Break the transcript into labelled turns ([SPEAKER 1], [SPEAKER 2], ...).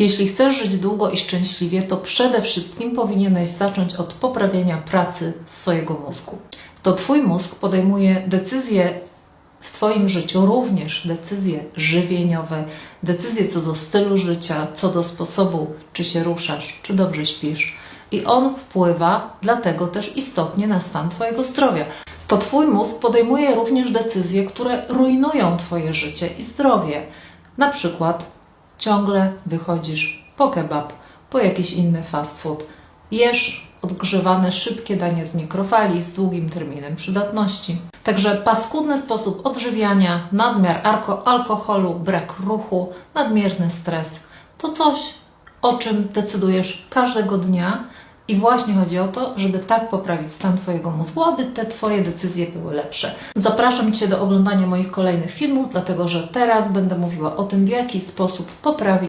[SPEAKER 1] Jeśli chcesz żyć długo i szczęśliwie, to przede wszystkim powinieneś zacząć od poprawienia pracy swojego mózgu. To Twój mózg podejmuje decyzje w Twoim życiu, również decyzje żywieniowe, decyzje co do stylu życia, co do sposobu, czy się ruszasz, czy dobrze śpisz. I on wpływa dlatego też istotnie na stan Twojego zdrowia. To Twój mózg podejmuje również decyzje, które rujnują Twoje życie i zdrowie. Na przykład ciągle wychodzisz po kebab, po jakiś inny fast food, jesz odgrzewane szybkie danie z mikrofali z długim terminem przydatności. Także paskudny sposób odżywiania, nadmiar alko- alkoholu, brak ruchu, nadmierny stres to coś, o czym decydujesz każdego dnia i właśnie chodzi o to, żeby tak poprawić stan Twojego mózgu, aby te Twoje decyzje były lepsze. Zapraszam Cię do oglądania moich kolejnych filmów, dlatego że teraz będę mówiła o tym, w jaki sposób poprawić